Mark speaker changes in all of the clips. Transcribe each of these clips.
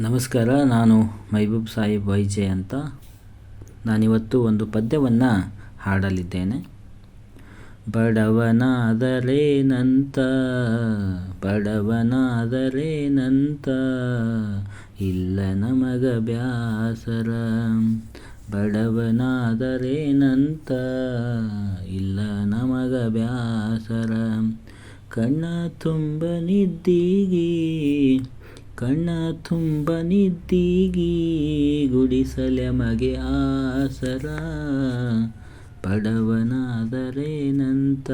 Speaker 1: ನಮಸ್ಕಾರ, ನಾನು ಮೈಬೂಬ್ ಸಾಹಿಬ್ ವೈಜೆ ಅಂತ ನಾನಿವತ್ತು ಒಂದು ಪದ್ಯವನ್ನು ಹಾಡಲಿದ್ದೇನೆ. ಬಡವನಾದರೇನಂತ ಬಡವನಾದರೇನಂತ ಇಲ್ಲ ನಮಗ ಬ್ಯಾಸರ. ಬಡವನಾದರೇನಂತ ಇಲ್ಲ ನಮಗ ಬ್ಯಾಸರ. ಕಣ್ಣ ತುಂಬ ನಿದ್ದೀಗಿ ಕಣ್ಣ ತುಂಬ ನಿದ್ದೀಗಿ ಗುಡಿಸಲೆ ಮಗೆ ಆಸರ. ಪಡವನಾದರೇನಂತ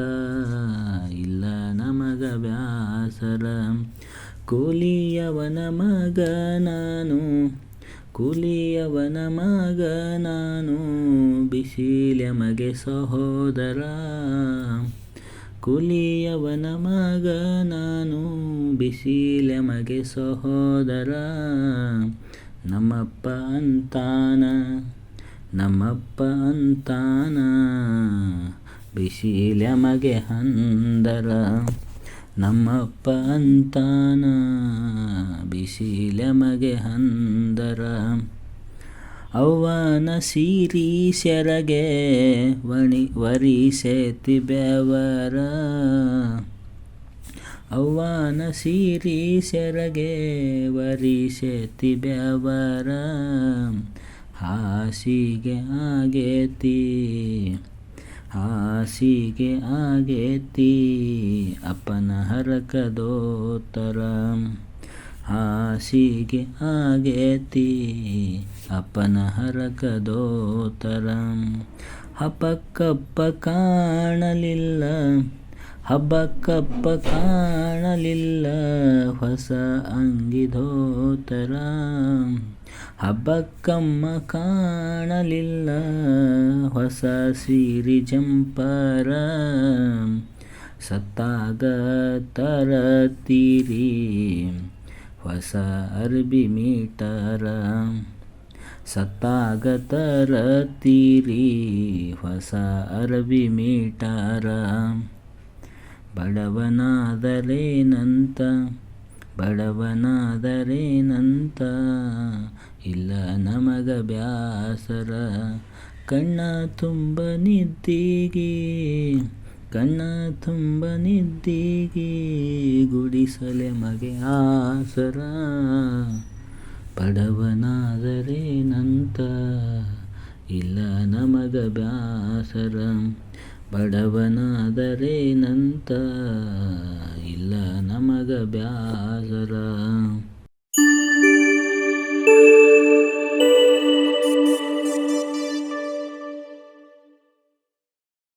Speaker 1: ಇಲ್ಲ ನಮಗ ವ್ಯಾಸರ. ಕೂಲಿಯವನ ಮಗ ನಾನು, ಕೂಲಿಯವನ ಮಗ ನಾನು, ಬಿಸಿಲೆ ಮಗೆ ಸಹೋದರ. ಕೂಲಿಯವನ ಮಗ ನಾನು ಬಿಸಿಲೆ ಮಗೆ ಸಹೋದರ, ನಮ್ಮಪ್ಪ ಅಂತಾನ ನಮ್ಮಪ್ಪ ಅಂತಾನ, ಬಿಸಿಲೆ ಮಗೆ ಹಂದರ ನಮ್ಮಪ್ಪ ಅಂತಾನ, ಬಿಸಿಲೆ ಮಗೆ ಹಂದರ ಅವನ ಸೀರಿ ಸೆರಗೆ, ವಣಿ ವರಿಸೆತಿ ಬೆವರ ಅವ್ವನ ಸೀರಿ ಸೆರಗೆ ವರಿಸೆತಿ ಬೆವರ ಹಾಸಿಗೆ ಆಗೇತಿ ಹಾಸಿಗೆ ಆಗೇತಿ ಅಪ್ಪನ ಹರಕದೋತ್ತರ. ಹಾಸಿಗೆ ಆಗೇತಿ ಅಪ್ಪನ ಹರಕದೋತ್ತರ. ಅಪ್ಪಕ್ಕಪ್ಪ ಕಾಣಲಿಲ್ಲ ಹಬ್ಬಕ್ಕಪ್ಪ ಕಾಣಲಿಲ್ಲ. ಹೊಸ ಅಂಗಿಧೋತರ. ಹಬ್ಬಕ್ಕಮ್ಮ ಕಾಣಲಿಲ್ಲ. ಹೊಸ ಸೀರಿ ಜಂಪರ ಸತ್ತಾಗ ತರತೀರಿ. ಹೊಸ ಅರ್ಬಿ ಮೀಟರ. ಸತ್ತಾಗ ತರತೀರಿ. ಹೊಸ ಅರ್ಬಿ ಮೀಟರ. ಬಡವನಾದರೇನಂತ ಬಡವನಾದರೇನಂತ ಇಲ್ಲ ನಮಗ ಬ್ಯಾಸರ, ಕಣ್ಣ ತುಂಬ ನಿದ್ದೀಗಿ, ಕಣ್ಣ ತುಂಬ ನಿದ್ದೀಗಿ ಗುಡಿಸಲೆ ಮಗೆ ಆಸರ. ಬಡವನಾದರೇನಂತ ಇಲ್ಲ ನಮಗ ಬ್ಯಾಸರ. ಬಡವನಾದರೇನಂತ ಇಲ್ಲ ನಮಗ ಬ್ಯಾಸರ.